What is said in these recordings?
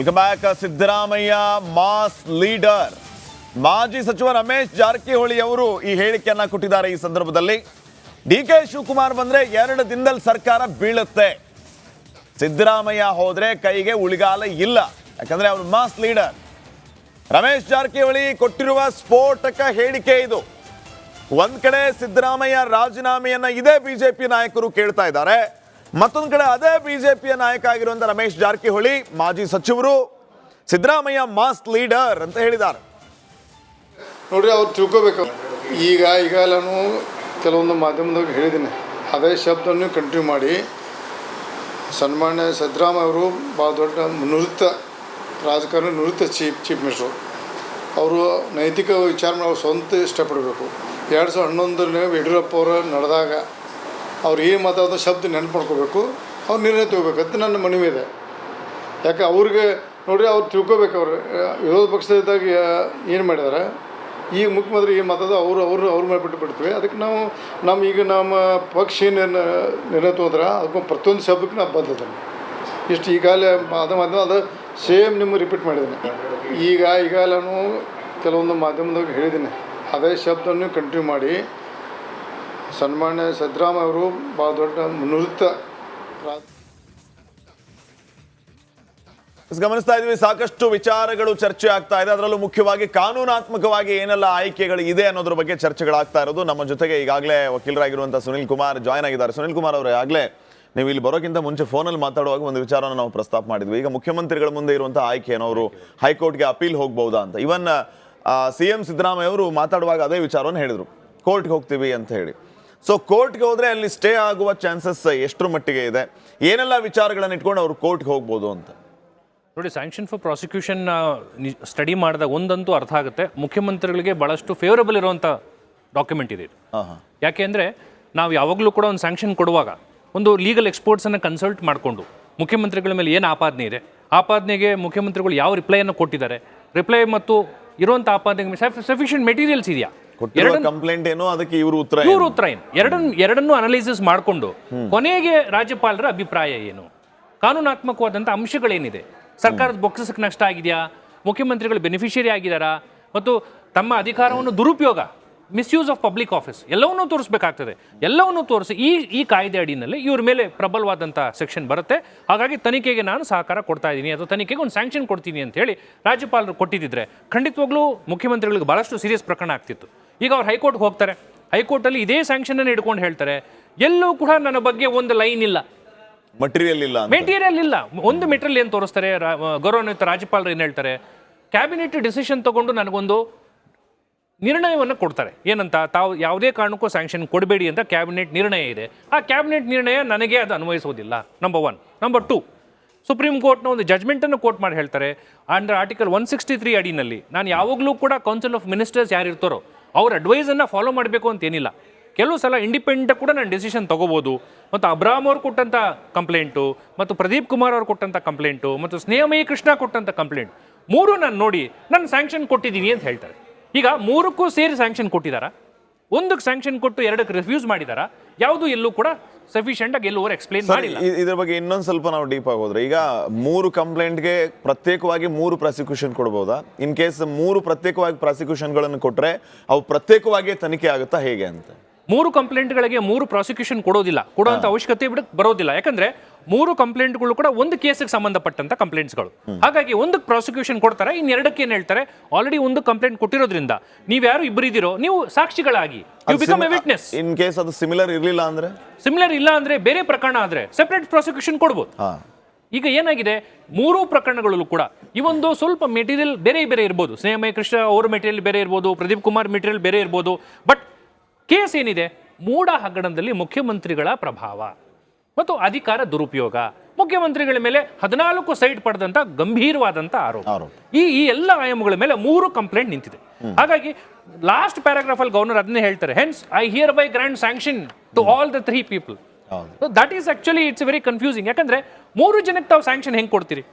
Welcome back Siddaramaiah, mass leader. ಮಾಜಿ ಸಚಿವ ರಮೇಶ್ ಜಾರಕಿಹೊಳಿ ಅವರು ಈ ಹೇಳಿಕೆಯನ್ನ ಕೊಟ್ಟಿದ್ದಾರೆ ಈ ಸಂದರ್ಭದಲ್ಲಿ. ಡಿ ಕೆ ಶಿವಕುಮಾರ್ ಬಂದ್ರೆ ಎರಡು ದಿನದಲ್ಲಿ ಸರ್ಕಾರ ಬೀಳುತ್ತೆ. ಸಿದ್ದರಾಮಯ್ಯ ಹೋದ್ರೆ ಕೈಗೆ ಉಳಿಗಾಲ ಇಲ್ಲ. ಯಾಕಂದ್ರೆ ಅವರು ಮಾಸ್ ಲೀಡರ್. ರಮೇಶ್ ಜಾರಕಿಹೊಳಿ ಕೊಟ್ಟಿರುವ ಸ್ಫೋಟಕ ಹೇಳಿಕೆ ಇದು. ಒಂದ್ ಕಡೆ ಸಿದ್ದರಾಮಯ್ಯ ರಾಜೀನಾಮೆಯನ್ನ ಇದೇ ಬಿಜೆಪಿ ನಾಯಕರು ಕೇಳ್ತಾ ಇದ್ದಾರೆ. ಮತ್ತೊಂದ್ ಕಡೆ ಅದೇ ಬಿಜೆಪಿಯ ನಾಯಕ ಆಗಿರುವಂತ ರಮೇಶ್ ಜಾರಕಿಹೊಳಿ, ಮಾಜಿ ಸಚಿವರು ಸಿದ್ದರಾಮಯ್ಯ ಮಾಸ್ ಲೀಡರ್ ಅಂತ ಹೇಳಿದ್ದಾರೆ. ನೋಡ್ರಿ, ಅವ್ರು ತಿಳ್ಕೋಬೇಕು. ಈಗ ಈಗ ನಾನು ಕೆಲವೊಂದು ಮಾಧ್ಯಮದಾಗ ಹೇಳಿದ್ದೀನಿ. ಅದೇ ಶಬ್ದವನ್ನು ಕಂಟಿನ್ಯೂ ಮಾಡಿ. ಸನ್ಮಾನ್ಯ ಸಿದ್ದರಾಮಯ್ಯ ಅವರು ಭಾಳ ದೊಡ್ಡ ನುರಿತ ರಾಜಕಾರಣಿ ನುರಿತ ಚೀಫ್ ಚೀಫ್ ಮಿನಿಸ್ಟ್ರು. ಅವರು ನೈತಿಕ ವಿಚಾರ ಮಾಡಿ ಸ್ವಂತ ಇಷ್ಟಪಡಬೇಕು. ಎರಡು ಸಾವಿರದ ಹನ್ನೊಂದರಲ್ಲಿ ಯಡಿಯೂರಪ್ಪ ಅವರು ನಡೆದಾಗ ಅವ್ರು ಏನು ಮಾತಾಡೋ ಶಬ್ದ ನೆನಪು ಮಾಡ್ಕೋಬೇಕು ಅವ್ರು ನಿರ್ಣಯ ತಗೋಬೇಕಂತ ನನ್ನ ಮನವಿ ಇದೆ. ಯಾಕೆ ಅವ್ರಿಗೆ ನೋಡಿರಿ ಅವ್ರು ತಿಳ್ಕೊಬೇಕು ಅವ್ರು. ವಿರೋಧ ಪಕ್ಷದಾಗ ಏನು ಮಾಡಿದ್ದಾರೆ ಈಗ ಮುಖ್ಯಮಂತ್ರಿ ಏನು ಮಾತಾಡೋದು ಅವರು ಅವರು, ಅವ್ರ ಮೇಲೆ ಬಿಟ್ಟು ಬಿಡ್ತೀವಿ. ಅದಕ್ಕೆ ನಾವು ನಮ್ಮ ಈಗ ನಮ್ಮ ಪಕ್ಷ ಏನೇನು ನಿರ್ಣಯ ತೊಗೊಂಡ್ರೆ ಅದಕ್ಕೆ ಪ್ರತಿಯೊಂದು ಶಬ್ದಕ್ಕೆ ನಾವು ಬಂದಿದ್ದೇನೆ ಇಷ್ಟು ಈಗಾಗಲೇ ಅದು ಮಾಧ್ಯಮ ಅದು ಸೇಮ್ ನಿಮ್ಮ ರಿಪೀಟ್ ಮಾಡಿದ್ದೀನಿ. ಈಗ ಈಗಾಗಲೇ ಕೆಲವೊಂದು ಮಾಧ್ಯಮದಾಗ ಹೇಳಿದ್ದೀನಿ. ಅದೇ ಶಬ್ದವನ್ನು ಕಂಟಿನ್ಯೂ ಮಾಡಿ. ಸನ್ಮಾನ್ಯ ಸಿದ್ದರಾಮಯ್ಯ ಅವರು ಭಾಳ ದೊಡ್ಡ ರಾಜ ಗಮನಿಸ್ತಾ ಇದ್ವಿ ಸಾಕಷ್ಟು ವಿಚಾರಗಳು ಚರ್ಚೆ ಆಗ್ತಾ ಇದೆ. ಅದರಲ್ಲೂ ಮುಖ್ಯವಾಗಿ ಕಾನೂನಾತ್ಮಕವಾಗಿ ಏನೆಲ್ಲ ಆಯ್ಕೆಗಳು ಇದೆ ಅನ್ನೋದ್ರ ಬಗ್ಗೆ ಚರ್ಚೆಗಳಾಗ್ತಾ ಇರೋದು. ನಮ್ಮ ಜೊತೆಗೆ ಈಗಾಗಲೇ ವಕೀಲರಾಗಿರುವಂತಹ ಸುನಿಲ್ ಕುಮಾರ್ ಜಾಯ್ನ್ ಆಗಿದ್ದಾರೆ. ಸುನಿಲ್ ಕುಮಾರ್ ಅವರು, ಆಗಲೇ ನೀವು ಇಲ್ಲಿ ಬರೋಕ್ಕಿಂತ ಮುಂಚೆ ಫೋನಲ್ಲಿ ಮಾತಾಡುವಾಗ ಒಂದು ವಿಚಾರವನ್ನು ನಾವು ಪ್ರಸ್ತಾಪ ಮಾಡಿದ್ವಿ. ಈಗ ಮುಖ್ಯಮಂತ್ರಿಗಳ ಮುಂದೆ ಇರುವಂತಹ ಆಯ್ಕೆ ಅವರು ಹೈಕೋರ್ಟ್ಗೆ ಅಪೀಲ್ ಹೋಗ್ಬಹುದಾ ಅಂತ. ಇವನ್ ಸಿ ಎಂ ಸಿದ್ದರಾಮಯ್ಯ ಅವರು ಮಾತಾಡುವಾಗ ಅದೇ ವಿಚಾರವನ್ನು ಹೇಳಿದರು. ಕೋರ್ಟ್ಗೆ ಹೋಗ್ತೀವಿ ಅಂತ ಹೇಳಿ. ಸೊ ಕೋರ್ಟ್ಗೆ ಹೋದ್ರೆ ಅಲ್ಲಿ ಸ್ಟೇ ಆಗುವ ಚಾನ್ಸಸ್ ಎಷ್ಟರ ಮಟ್ಟಿಗೆ ಇದೆ? ಏನೆಲ್ಲ ವಿಚಾರಗಳನ್ನು ಇಟ್ಕೊಂಡು ಅವರು ಕೋರ್ಟ್ಗೆ ಹೋಗ್ಬೋದು ಅಂತ? ನೋಡಿ ಸ್ಯಾಂಕ್ಷನ್ ಫಾರ್ ಪ್ರಾಸಿಕ್ಯೂಷನ್ ಸ್ಟಡಿ ಮಾಡಿದಾಗ ಒಂದಂತೂ ಅರ್ಥ ಆಗುತ್ತೆ. ಮುಖ್ಯಮಂತ್ರಿಗಳಿಗೆ ಭಾಳಷ್ಟು ಫೇವರಬಲ್ ಇರುವಂಥ ಡಾಕ್ಯುಮೆಂಟ್ ಇದೆ ಇದು. ಹಾ ಹಾ. ಯಾಕೆ ಅಂದರೆ ನಾವು ಯಾವಾಗಲೂ ಕೂಡ ಒಂದು ಸ್ಯಾಂಕ್ಷನ್ ಕೊಡುವಾಗ ಒಂದು ಲೀಗಲ್ ಎಕ್ಸ್ಪರ್ಟ್ಸನ್ನು ಕನ್ಸಲ್ಟ್ ಮಾಡಿಕೊಂಡು ಮುಖ್ಯಮಂತ್ರಿಗಳ ಮೇಲೆ ಏನು ಆಪಾದನೆ ಇದೆ? ಆಪಾದನೆಗೆ ಮುಖ್ಯಮಂತ್ರಿಗಳು ಯಾವ ರಿಪ್ಲೈಯನ್ನು ಕೊಟ್ಟಿದ್ದಾರೆ? ರಿಪ್ಲೈ ಮತ್ತು ಇರುವಂಥ ಆಪಾದನೆಗೆ ಸಫಿಷಿಯೆಂಟ್ ಮೆಟೀರಿಯಲ್ಸ್ ಇದೆಯಾ? ಕಂಪ್ಲೇಂಟ್ ಏನು ಅದಕ್ಕೆ ಇವರು ಉತ್ತರ ಏನು? ಇವ್ರ ಉತ್ತರ ಏನು? ಎರಡನ್ನು ಎರಡನ್ನೂ ಅನಲೈಸಿಸ್ ಮಾಡಿಕೊಂಡು ಕೊನೆಗೆ ರಾಜ್ಯಪಾಲರ ಅಭಿಪ್ರಾಯ ಏನು? ಕಾನೂನಾತ್ಮಕವಾದಂಥ ಅಂಶಗಳೇನಿದೆ? ಸರ್ಕಾರದ ಬೊಕ್ಕಸಕ್ಕೆ ನಷ್ಟ ಆಗಿದೆಯಾ? ಮುಖ್ಯಮಂತ್ರಿಗಳು ಬೆನಿಫಿಷಿಯರಿ ಆಗಿದಾರಾ? ಮತ್ತು ತಮ್ಮ ಅಧಿಕಾರವನ್ನು ದುರುಪಯೋಗ ಮಿಸ್ಯೂಸ್ ಆಫ್ ಪಬ್ಲಿಕ್ ಆಫೀಸ್ ಎಲ್ಲವನ್ನೂ ತೋರಿಸಬೇಕಾಗ್ತದೆ. ಎಲ್ಲವನ್ನೂ ತೋರಿಸಿ ಈ ಈ ಕಾಯ್ದೆ ಅಡಿನಲ್ಲಿ ಇವ್ರ ಮೇಲೆ ಪ್ರಬಲವಾದಂಥ ಸೆಕ್ಷನ್ ಬರುತ್ತೆ. ಹಾಗಾಗಿ ತನಿಖೆಗೆ ನಾನು ಸಹಕಾರ ಕೊಡ್ತಾ ಇದ್ದೀನಿ. ಅಥವಾ ತನಿಖೆಗೆ ಒಂದು ಸ್ಯಾಂಕ್ಷನ್ ಕೊಡ್ತೀನಿ ಅಂತ ಹೇಳಿ ರಾಜ್ಯಪಾಲರು ಕೊಟ್ಟಿದ್ದಿದ್ರೆ ಖಂಡಿತವಾಗ್ಲೂ ಮುಖ್ಯಮಂತ್ರಿಗಳಿಗೆ ಭಾಳಷ್ಟು ಸೀರಿಯಸ್ ಪ್ರಕರಣ ಆಗ್ತಿತ್ತು. ಈಗ ಅವ್ರು ಹೈಕೋರ್ಟ್ಗೆ ಹೋಗ್ತಾರೆ. ಹೈಕೋರ್ಟಲ್ಲಿ ಇದೇ ಸ್ಯಾಂಕ್ಷನನ್ನು ಇಟ್ಕೊಂಡು ಹೇಳ್ತಾರೆ. ಎಲ್ಲೂ ಕೂಡ ನನ್ನ ಬಗ್ಗೆ ಒಂದು ಲೈನ್ ಇಲ್ಲ. ಮಟೀರಿಯಲ್ ಇಲ್ಲ ಮೆಟೀರಿಯಲ್ ಇಲ್ಲ. ಒಂದು ಮೆಟೀರಿಯಲ್ ಏನು ತೋರಿಸ್ತಾರೆ? ಗೌರವಾನ್ವಿತ ರಾಜ್ಯಪಾಲರು ಏನು ಹೇಳ್ತಾರೆ? ಕ್ಯಾಬಿನೆಟ್ ಡಿಸಿಷನ್ ತಗೊಂಡು ನನಗೊಂದು ನಿರ್ಣಯವನ್ನು ಕೊಡ್ತಾರೆ. ಏನಂತ? ತಾವು ಯಾವುದೇ ಕಾರಣಕ್ಕೂ ಸ್ಯಾಂಕ್ಷನ್ ಕೊಡಬೇಡಿ ಅಂತ ಕ್ಯಾಬಿನೆಟ್ ನಿರ್ಣಯ ಇದೆ. ಆ ಕ್ಯಾಬಿನೆಟ್ ನಿರ್ಣಯ ನನಗೆ ಅದು ಅನ್ವಯಿಸೋದಿಲ್ಲ number one number two supreme ಕೋರ್ಟ್ನ ಒಂದು ಜಜ್ಮೆಂಟನ್ನು ಕೋರ್ಟ್ ಮಾಡಿ ಹೇಳ್ತಾರೆ. Under article one sixty three ಅಡಿನಲ್ಲಿ ನಾನು ಯಾವಾಗಲೂ ಕೂಡ ಕೌನ್ಸಿಲ್ ಆಫ್ ಮಿನಿಸ್ಟರ್ಸ್ ಯಾರು ಇರ್ತಾರೋ ಅವ್ರ ಅಡ್ವೈಸನ್ನು ಫಾಲೋ ಮಾಡಬೇಕು ಅಂತೇನಿಲ್ಲ ಕೆಲವು ಸಲ ಇಂಡಿಪೆಂಡೆಂಟ್ ಕೂಡ ನಾನು ಡಿಸಿಷನ್ ತೊಗೋಬೋದು. ಮತ್ತು ಅಬ್ರಾಮ್ ಅವ್ರು ಕೊಟ್ಟಂಥ ಕಂಪ್ಲೇಂಟು ಮತ್ತು ಪ್ರದೀಪ್ ಕುಮಾರ್ ಅವ್ರು ಕೊಟ್ಟಂಥ ಕಂಪ್ಲೇಂಟು ಮತ್ತು ಸ್ನೇಹಮಯಿ ಕೃಷ್ಣ ಕೊಟ್ಟಂಥ ಕಂಪ್ಲೇಂಟ್ ಮೂರು ನಾನು ನೋಡಿ, ನಾನು ಸ್ಯಾಂಕ್ಷನ್ ಕೊಟ್ಟಿದ್ದೀನಿ ಅಂತ ಹೇಳ್ತಾರೆ. ಈಗ ಮೂರಕ್ಕೂ ಸೇರಿ ಸ್ಯಾಂಕ್ಷನ್ ಕೊಟ್ಟಿದ್ದಾರಾ ಒಂದಕ್ಕೆ ಸ್ಯಾಂಕ್ಷನ್ ಕೊಟ್ಟು ಎರಡಕ್ಕೆ ರಿಫ್ಯೂಸ್ ಮಾಡಿದಾರಾ? ಯಾವುದು ಎಲ್ಲೂ ಕೂಡ ಸಫಿಷಿಯೆಂಟ್ ಆಗಿ ಎಲ್ಲೂ ಎಕ್ಸ್ಪ್ಲೇನ್ ಮಾಡಿಲ್ಲ. ಇದ್ರ ಬಗ್ಗೆ ಇನ್ನೊಂದು ಸ್ವಲ್ಪ ನಾವು ಡೀಪ್ ಆಗೋದ್ರೆ ಈಗ ಮೂರು ಕಂಪ್ಲೇಂಟ್ಗೆ ಪ್ರತ್ಯೇಕವಾಗಿ ಮೂರು ಪ್ರಾಸಿಕ್ಯೂಷನ್ ಕೊಡ್ಬೋದಾ? ಇನ್ ಕೇಸ್ ಮೂರು ಪ್ರತ್ಯೇಕವಾಗಿ ಪ್ರಾಸಿಕ್ಯೂಷನ್ಗಳನ್ನು ಕೊಟ್ಟರೆ ಅವು ಪ್ರತ್ಯೇಕವಾಗಿ ತನಿಖೆ ಆಗುತ್ತಾ ಹೇಗೆ ಅಂತ? ಮೂರು ಕಂಪ್ಲೇಂಟ್ಗಳಿಗೆ ಮೂರು ಪ್ರಾಸಿಕ್ಯೂಷನ್ ಕೊಡೋದಿಲ್ಲ. ಕೊಡುವಂತ ಅವಶ್ಯಕತೆ ಬಿಡ ಬರೋದಿಲ್ಲ. ಯಾಕಂದ್ರೆ ಮೂರು ಕಂಪ್ಲೇಂಟ್ಗಳು ಕೂಡ ಒಂದು ಕೇಸಿಗೆ ಸಂಬಂಧಪಟ್ಟಂತ ಕಂಪ್ಲೇಂಟ್ಸ್ಗಳು. ಹಾಗಾಗಿ ಒಂದಕ್ಕೆ ಪ್ರಾಸಿಕ್ಯೂಷನ್ ಕೊಡ್ತಾರೆ ಇನ್ನೆರಡಕ್ಕೆ ಏನು ಹೇಳ್ತಾರೆ? ಆಲ್ರೆಡಿ ಒಂದು ಕಂಪ್ಲೇಂಟ್ ಕೊಟ್ಟಿರೋದ್ರಿಂದ ನೀವು ಯಾರು ಇಬ್ಬರಿದ್ದೀರೋ ನೀವು ಸಾಕ್ಷಿಗಳಾಗಿ. You become a witness in case ಅದು ಸಿಮಿಲರ್ ಇರಲಿಲ್ಲ ಅಂದ್ರೆ? ಸಿಮಿಲರ್ ಇಲ್ಲ ಅಂದ್ರೆ ಬೇರೆ ಪ್ರಕರಣ ಆದ್ರೆ ಸೆಪರೇಟ್ ಪ್ರಾಸಿಕ್ಯೂಷನ್ ಕೊಡ್ಬೋದು. ಈಗ ಏನಾಗಿದೆ? ಮೂರೂ ಪ್ರಕರಣಗಳಲ್ಲೂ ಕೂಡ ಈ ಒಂದು ಸ್ವಲ್ಪ ಮೆಟೀರಿಯಲ್ ಬೇರೆ ಬೇರೆ ಇರ್ಬೋದು. ಸ್ನೇಹಮಯ ಕೃಷ್ಣ ಅವ್ರ ಮೆಟೀರಿಯಲ್ ಬೇರೆ ಇರ್ಬೋದು ಪ್ರದೀಪ್ ಕುಮಾರ್ ಮೆಟೀರಿಯಲ್ ಬೇರೆ ಇರ್ಬೋದು. ಬಟ್ ಕೇಸ್ ಏನಿದೆ? ಮೂಡ ಹಗರಣದಲ್ಲಿ ಮುಖ್ಯಮಂತ್ರಿಗಳ ಪ್ರಭಾವ ಮತ್ತು ಅಧಿಕಾರ ದುರುಪಯೋಗ. ಮುಖ್ಯಮಂತ್ರಿಗಳ ಮೇಲೆ ಹದಿನಾಲ್ಕು ಸೈಟ್ ಪಡೆದಂತ ಗಂಭೀರವಾದಂತ ಆರೋಪ. ಈ ಈ ಎಲ್ಲ ಆಯಾಮಗಳ ಮೇಲೆ ಮೂರು ಕಂಪ್ಲೇಂಟ್ ನಿಂತಿದೆ. ಹಾಗಾಗಿ ಲಾಸ್ಟ್ ಪ್ಯಾರಾಗ್ರಾಫ್ ಅಲ್ಲಿ ಗವರ್ನರ್ ಅದನ್ನೇ ಹೇಳ್ತಾರೆ. Hence I hereby grand sanction to all the three people that is actually it's very confusing ಯಾಕಂದ್ರೆ ಮೂರು ಜನಕ್ಕೆ ತಾವು ಸ್ಯಾಂಕ್ಷನ್ ಹೆಂಗ್ ಕೊಡ್ತೀರಿ?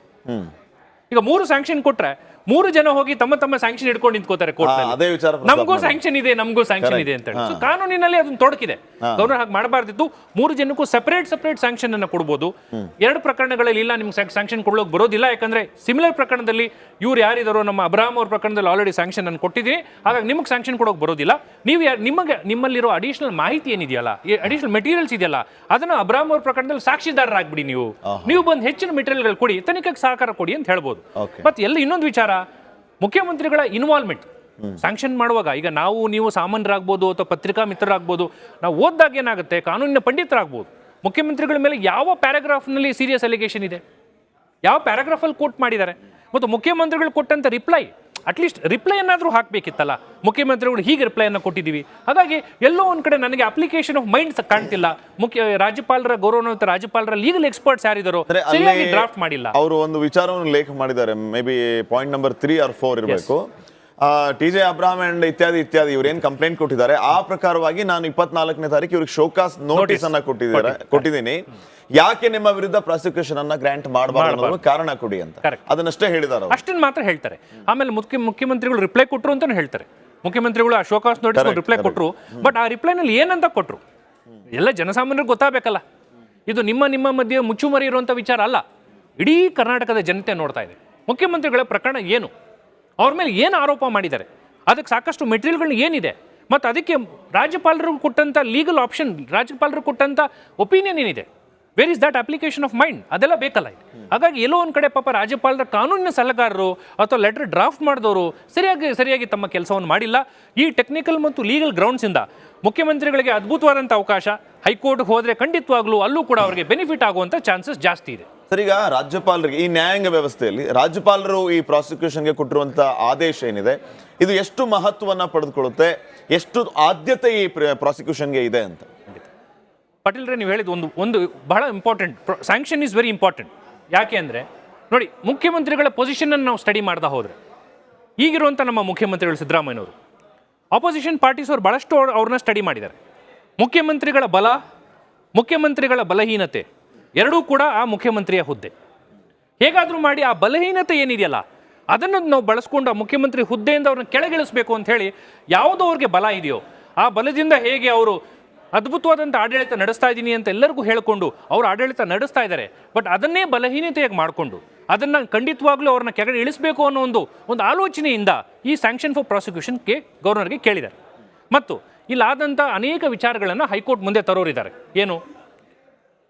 ಈಗ ಮೂರು ಸ್ಯಾಂಕ್ಷನ್ ಕೊಟ್ರೆ ಮೂರು ಜನ ಹೋಗಿ ತಮ್ಮ ತಮ್ಮ ಸ್ಯಾಂಕ್ಷನ್ ಇಟ್ಕೊಂಡು ನಿಂತ್ಕೋತಾರೆ ಅದೇ ವಿಚಾರ ನಮಗೂ. ಸ್ಯಾಂಕ್ಷನ್ ಇದೆ ನಮಗೂ ಸ್ಯಾಂಕ್ಷನ್ ಇದೆ ಅಂತ ಹೇಳಿ. So, ಕಾನೂನಿನಲ್ಲಿ ಅದನ್ನ ತೊಡಕಿದೆ. ಗವರ್ನರ್ ಹಾಗೆ ಮಾಡಬಾರ್ದಿತ್ತು. ಮೂರು ಜನಕ್ಕೂ ಸೆಪರೇಟ್ ಸೆಪರೇಟ್ ಸ್ಯಾಂಕ್ಷನ್ ಅನ್ನ ಕೊಡ್ಬೋದು. ಎರಡು ಪ್ರಕರಣಗಳಲ್ಲಿ ಇಲ್ಲ ನಿಮ್ಗೆ ಸ್ಯಾಂಕ್ಷನ್ ಕೊಡೋಕೆ ಬರೋದಿಲ್ಲ. ಯಾಕಂದ್ರೆ ಸಿಮಿಲರ್ ಪ್ರಕರಣದಲ್ಲಿ ಇವ್ರು ಯಾರಿದಾರೋ ನಮ್ಮ ಅಬ್ರಾಮ್ ಅವ್ರ ಪ್ರಕರಣದಲ್ಲಿ ಆಲ್ರೆಡಿ ಸ್ಯಾಂಕ್ಷನ್ ಅನ್ನು ಕೊಟ್ಟಿದ್ದೀನಿ. ಹಾಗಾಗಿ ನಿಮಗೆ ಸ್ಯಾಂಕ್ಷನ್ ಕೊಡೋಕೆ ಬರೋದಿಲ್ಲ. ನೀವು ಯಾರು ನಿಮಗೆ ನಿಮ್ಮಲ್ಲಿರೋ ಅಡಿಷನಲ್ ಮಾಹಿತಿ ಏನಿದೆಯಲ್ಲ? ಅಡಿಷನಲ್ ಮೆಟೀರಿಯಲ್ಸ್ ಇದೆಯಲ್ಲ? ಅದನ್ನ ಅಬ್ರಾಮ್ ಅವ್ರ ಪ್ರಕರಣದಲ್ಲಿ ಸಾಕ್ಷಿದಾರರಾಗ್ಬಿಡಿ ನೀವು. ನೀವು ಬಂದು ಹೆಚ್ಚಿನ ಮೆಟೀರಿಯಲ್ಗಳು ಕೊಡಿ ತನಿಖೆಗೆ ಸಹಕಾರ ಕೊಡಿ ಅಂತ ಹೇಳ್ಬೋದು. ಮತ್ತೆ ಎಲ್ಲ ಇನ್ನೊಂದು ವಿಚಾರ ಮುಖ್ಯಮಂತ್ರಿಗಳ ಇನ್ವಾಲ್ವ್ಮೆಂಟ್ ಸ್ಯಾಂಕ್ಷನ್ ಮಾಡುವಾಗ, ಈಗ ನಾವು, ನೀವು ಸಾಮಾನ್ಯರಾಗ್ಬೋದು ಅಥವಾ ಪತ್ರಿಕಾ ಮಿತ್ರರಾಗ್ಬೋದು, ನಾವು ಓದಿದಾಗ ಏನಾಗುತ್ತೆ? ಕಾನೂನಿನ ಪಂಡಿತರಾಗ್ಬೋದು. ಮುಖ್ಯಮಂತ್ರಿಗಳ ಮೇಲೆ ಯಾವ ಪ್ಯಾರಾಗ್ರಾಫ್ನಲ್ಲಿ ಸೀರಿಯಸ್ ಅಲಿಗೇಷನ್ ಇದೆ? ಯಾವ ಪ್ಯಾರಾಗ್ರಾಫಲ್ಲಿ ಕೋಟ್ ಮಾಡಿದ್ದಾರೆ? ಮತ್ತು ಮುಖ್ಯಮಂತ್ರಿಗಳು ಕೊಟ್ಟಂತ ರಿಪ್ಲೈ ಅಟ್ಲೀಸ್ಟ್ ರಿಪ್ಲೈ ಏನಾದರೂ ಹಾಕಬೇಕಿತ್ತಲ್ಲ? ಮುಖ್ಯಮಂತ್ರಿಗಳು ಹೀಗೆ ರಿಪ್ಲೈಯನ್ನು ಕೊಟ್ಟಿದ್ದೀವಿ. ಹಾಗಾಗಿ ಎಲ್ಲೋ ಒಂದು ಕಡೆ ನನಗೆ ಅಪ್ಲಿಕೇಶನ್ ಆಫ್ ಮೈಂಡ್ಸ್ ಕಾಣ್ತಿಲ್ಲ. ಮುಖ್ಯ ರಾಜ್ಯಪಾಲರ ಗೌರವಾನ್ವಿತ ರಾಜ್ಯಪಾಲರ ಲೀಗಲ್ ಎಕ್ಸ್ಪರ್ಟ್ಸ್ ಯಾರಿದ್ದಾರೋ ಡ್ರಾಫ್ಟ್ ಮಾಡಿಲ್ಲ. ಅವರು ಒಂದು ವಿಚಾರವನ್ನು ಲೇಖ ಮಾಡಿದ್ದಾರೆ. Maybe point number three or four ಇರಬೇಕು ಟಿ ಜೆ ಅಬ್ರಾಹಂ ಅಂಡ್ ಇತ್ಯಾದಿ ಇತ್ಯಾದಿ ಇವ್ರೇನ್ ಕಂಪ್ಲೇಂಟ್ ಕೊಟ್ಟಿದ್ದಾರೆ ಆ ಪ್ರಕಾರವಾಗಿ ನಾನು ಇಪ್ಪತ್ನಾಲ್ಕನೇ ತಾರೀಕು ಇವ್ರಿಗೆ ಶೋಕಾಸ್ ನೋಟಿಸ್ ಅನ್ನ ಕೊಟ್ಟಿದ್ದಾರೆ ಕೊಟ್ಟಿದ್ದೀನಿ. ಯಾಕೆ ನಿಮ್ಮ ವಿರುದ್ಧ ಪ್ರಾಸಿಕ್ಯೂಷನ್ ಅನ್ನ ಗ್ರಾಂಟ್ ಮಾಡಬಾರ್ದು ಕಾರಣ ಕೊಡಿ ಅಂತ. ಅದನ್ನಷ್ಟೇ ಹೇಳಿದಾರ ಅಷ್ಟನ್ನ ಮಾತ್ರ ಹೇಳ್ತಾರೆ. ಆಮೇಲೆ ಮುಖ್ಯ ಮುಖ್ಯಮಂತ್ರಿಗಳು ರಿಪ್ಲೈ ಕೊಟ್ಟರು ಅಂತಾನೆ ಹೇಳ್ತಾರೆ. ಮುಖ್ಯಮಂತ್ರಿಗಳು ಆ ಶೋಕಾಸ್ ನೋಟಿಸ್ ರಿಪ್ಲೈ ಕೊಟ್ಟರು ಬಟ್ ಆ ರಿಪ್ಲೈನಲ್ಲಿ ಏನಂತ ಕೊಟ್ಟರು ಎಲ್ಲ ಜನಸಾಮಾನ್ಯರಿಗೆ ಗೊತ್ತಾಗಬೇಕಲ್ಲ. ಇದು ನಿಮ್ಮ ನಿಮ್ಮ ಮಧ್ಯೆ ಮುಚ್ಚುಮರಿ ಇರುವಂಥ ವಿಚಾರ ಅಲ್ಲ. ಇಡೀ ಕರ್ನಾಟಕದ ಜನತೆ ನೋಡ್ತಾ ಇದೆ. ಮುಖ್ಯಮಂತ್ರಿಗಳ ಪ್ರಕರಣ ಏನು? ಅವ್ರ ಮೇಲೆ ಏನು ಆರೋಪ ಮಾಡಿದ್ದಾರೆ? ಅದಕ್ಕೆ ಸಾಕಷ್ಟು ಮೆಟೀರಿಯಲ್ಗಳು ಏನಿದೆ? ಮತ್ತು ಅದಕ್ಕೆ ರಾಜ್ಯಪಾಲರು ಕೊಟ್ಟಂಥ ಲೀಗಲ್ ಆಪ್ಷನ್, ರಾಜ್ಯಪಾಲರು ಕೊಟ್ಟಂಥ ಒಪಿನಿಯನ್ ಏನಿದೆ? Where is that application of mind ಅದೆಲ್ಲ ಬೇಕಲ್ಲ. ಹಾಗಾಗಿ ಎಲ್ಲೋ ಒಂದು ಕಡೆ ಪಾಪ ರಾಜ್ಯಪಾಲರ ಕಾನೂನಿನ ಸಲಹೆಗಾರರು ಅಥವಾ ಲೆಟರ್ ಡ್ರಾಫ್ಟ್ ಮಾಡಿದವರು ಸರಿಯಾಗಿ ಸರಿಯಾಗಿ ತಮ್ಮ ಕೆಲಸವನ್ನು ಮಾಡಿಲ್ಲ. ಈ ಟೆಕ್ನಿಕಲ್ ಮತ್ತು ಲೀಗಲ್ ಗ್ರೌಂಡ್ಸಿಂದ ಮುಖ್ಯಮಂತ್ರಿಗಳಿಗೆ ಅದ್ಭುತವಾದಂಥ ಅವಕಾಶ ಹೈಕೋರ್ಟ್ ಹೋದರೆ ಖಂಡಿತವಾಗ್ಲೂ ಅಲ್ಲೂ ಕೂಡ ಅವರಿಗೆ ಬೆನಿಫಿಟ್ ಆಗುವಂಥ ಚಾನ್ಸಸ್ ಜಾಸ್ತಿ ಇದೆ. ಸರ್, ಈಗ ರಾಜ್ಯಪಾಲರಿಗೆ, ಈ ನ್ಯಾಯಾಂಗ ವ್ಯವಸ್ಥೆಯಲ್ಲಿ ರಾಜ್ಯಪಾಲರು ಈ ಪ್ರಾಸಿಕ್ಯೂಷನ್ಗೆ ಕೊಟ್ಟಿರುವಂತ ಆದೇಶ ಏನಿದೆ? ಇದು ಎಷ್ಟು ಮಹತ್ವವನ್ನು ಪಡೆದುಕೊಳ್ಳುತ್ತೆ? ಎಷ್ಟು ಆದ್ಯತೆ ಈ ಪ್ರಾಸಿಕ್ಯೂಷನ್ಗೆ ಇದೆ ಅಂತ? ಪಾಟೀಲ್ರೆ ನೀವು ಹೇಳಿದ ಒಂದು ಒಂದು ಬಹಳ important sanction is very important ಯಾಕೆ ಅಂದರೆ, ನೋಡಿ, ಮುಖ್ಯಮಂತ್ರಿಗಳ ಪೊಸಿಷನನ್ನು ನಾವು ಸ್ಟಡಿ ಮಾಡ್ತಾ ಹೋದರೆ ಈಗಿರುವಂಥ ನಮ್ಮ ಮುಖ್ಯಮಂತ್ರಿಗಳು ಸಿದ್ದರಾಮಯ್ಯನವರು ಆಪೋಸಿಷನ್ ಪಾರ್ಟೀಸ್ ಅವರು ಅವ್ರ- ಅವ್ರನ್ನ ಸ್ಟಡಿ ಮಾಡಿದ್ದಾರೆ. ಮುಖ್ಯಮಂತ್ರಿಗಳ ಬಲ, ಮುಖ್ಯಮಂತ್ರಿಗಳ ಬಲಹೀನತೆ ಎರಡೂ ಕೂಡ ಆ ಮುಖ್ಯಮಂತ್ರಿಯ ಹುದ್ದೆ. ಹೇಗಾದರೂ ಮಾಡಿ ಆ ಬಲಹೀನತೆ ಏನಿದೆಯಲ್ಲ, ಅದನ್ನು ನಾವು ಬಳಸ್ಕೊಂಡು ಆ ಮುಖ್ಯಮಂತ್ರಿ ಹುದ್ದೆಯಿಂದ ಅವ್ರನ್ನ ಕೆಳಗಿಳಿಸ್ಬೇಕು ಅಂತ ಹೇಳಿ ಯಾವುದೋ ಅವ್ರಿಗೆ ಬಲ ಇದೆಯೋ, ಆ ಬಲದಿಂದ ಹೇಗೆ ಅವರು ಅದ್ಭುತವಾದಂಥ ಆಡಳಿತ ನಡೆಸ್ತಾ ಇದ್ದೀನಿ ಅಂತ ಎಲ್ಲರಿಗೂ ಹೇಳಿಕೊಂಡು ಅವರು ಆಡಳಿತ ನಡೆಸ್ತಾ ಇದ್ದಾರೆ, ಬಟ್ ಅದನ್ನೇ ಬಲಹೀನತೆಯಾಗಿ ಮಾಡಿಕೊಂಡು ಅದನ್ನು ಖಂಡಿತವಾಗ್ಲೂ ಅವ್ರನ್ನ ಕೆಳಗೆ ಇಳಿಸಬೇಕು ಅನ್ನೋ ಒಂದು ಒಂದು ಆಲೋಚನೆಯಿಂದ ಈ ಸ್ಯಾಂಕ್ಷನ್ ಫಾರ್ ಪ್ರಾಸಿಕ್ಯೂಷನ್ಗೆ ಗವರ್ನರ್ಗೆ ಕೇಳಿದ್ದಾರೆ. ಮತ್ತು ಇಲ್ಲಾದಂಥ ಅನೇಕ ವಿಚಾರಗಳನ್ನು ಹೈಕೋರ್ಟ್ ಮುಂದೆ ತರೋರಿದ್ದಾರೆ. ಏನು?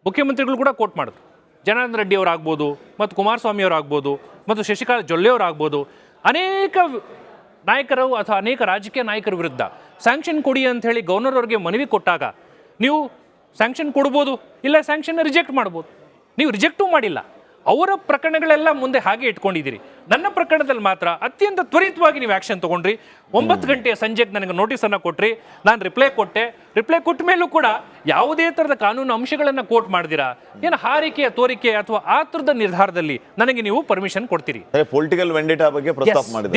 ಮುಖ್ಯಮಂತ್ರಿಗಳು ಕೂಡ ಕೋಟ್ ಮಾಡಿದ್ರು. ಜನಾರ್ದನ್ ರೆಡ್ಡಿ ಅವರಾಗ್ಬೋದು, ಮತ್ತು ಕುಮಾರಸ್ವಾಮಿ ಅವರಾಗ್ಬೋದು, ಮತ್ತು ಶಶಿಕಾಂತ್ ಜೊಲ್ಲೆ ಅವರಾಗ್ಬೋದು. ಅನೇಕ ನಾಯಕರು ಅಥವಾ ಅನೇಕ ರಾಜಕೀಯ ನಾಯಕರ ವಿರುದ್ಧ ಸ್ಯಾಂಕ್ಷನ್ ಕೊಡಿ ಅಂತ ಹೇಳಿ ಗವರ್ನರ್ ಅವರಿಗೆ ಮನವಿ ಕೊಟ್ಟಾಗ ನೀವು ಸ್ಯಾಂಕ್ಷನ್ ಕೊಡ್ಬೋದು ಇಲ್ಲ ಸ್ಯಾಂಕ್ಷನ್ ರಿಜೆಕ್ಟ್ ಮಾಡ್ಬೋದು. ನೀವು ರಿಜೆಕ್ಟೂ ಮಾಡಿಲ್ಲ. ಅವರ ಪ್ರಕರಣಗಳೆಲ್ಲ ಮುಂದೆ ಹಾಗೆ ಇಟ್ಕೊಂಡಿದ್ದೀರಿ. ನನ್ನ ಪ್ರಕರಣದಲ್ಲಿ ಮಾತ್ರ ಅತ್ಯಂತ ತ್ವರಿತವಾಗಿ ನೀವು ಆ್ಯಕ್ಷನ್ ತಗೊಂಡ್ರಿ. ಒಂಬತ್ತು ಗಂಟೆಯ ಸಂಜೆಗೆ ನನಗೆ ನೋಟಿಸನ್ನು ಕೊಟ್ರಿ. ನಾನು ರಿಪ್ಲೈ ಕೊಟ್ಟೆ. ರಿಪ್ಲೈ ಕೊಟ್ಟ ಮೇಲೂ ಕೂಡ ಯಾವುದೇ ಥರದ ಕಾನೂನು ಅಂಶಗಳನ್ನು ಕೋಟ್ ಮಾಡಿದಿರಾ ಏನು ಹಾರಿಕೆ ತೋರಿಕೆ ಅಥವಾ ಆ ಥರದ ನಿರ್ಧಾರದಲ್ಲಿ ನನಗೆ ನೀವು ಪರ್ಮಿಷನ್ ಕೊಡ್ತೀರಿ? ಪೊಲಿಟಿಕಲ್ ವೆಂಡೇಟಾ ಬಗ್ಗೆ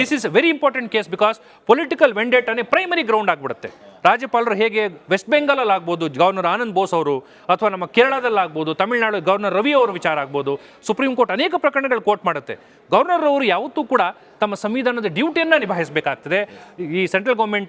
this is very important case because political ವೆಂಡೇಟಾನೇ primary ground ಆಗ್ಬಿಡುತ್ತೆ. ರಾಜ್ಯಪಾಲರು ಹೇಗೆ ವೆಸ್ಟ್ ಬೆಂಗಾಲಲ್ಲಿ ಆಗ್ಬೋದು, ಗವರ್ನರ್ ಆನಂದ್ ಬೋಸ್ ಅವರು, ಅಥವಾ ನಮ್ಮ ಕೇರಳದಲ್ಲಿ ಆಗ್ಬೋದು, ತಮಿಳುನಾಡು ಗವರ್ನರ್ ರವಿ ಅವರ ವಿಚಾರ ಆಗ್ಬೋದು, ಸುಪ್ರೀಂ ಕೋರ್ಟ್ ಅನೇಕ ಪ್ರಕರಣಗಳು ಕೋರ್ಟ್ ಮಾಡುತ್ತೆ. ಗವರ್ನರ್ ಅವರು ಯಾವತ್ತೂ ಕೂಡ ತಮ್ಮ ಸಂವಿಧಾನದ ಡ್ಯೂಟಿಯನ್ನು ನಿಭಾಯಿಸಬೇಕಾಗ್ತದೆ. ಈ ಸೆಂಟ್ರಲ್ ಗೌರ್ಮೆಂಟ್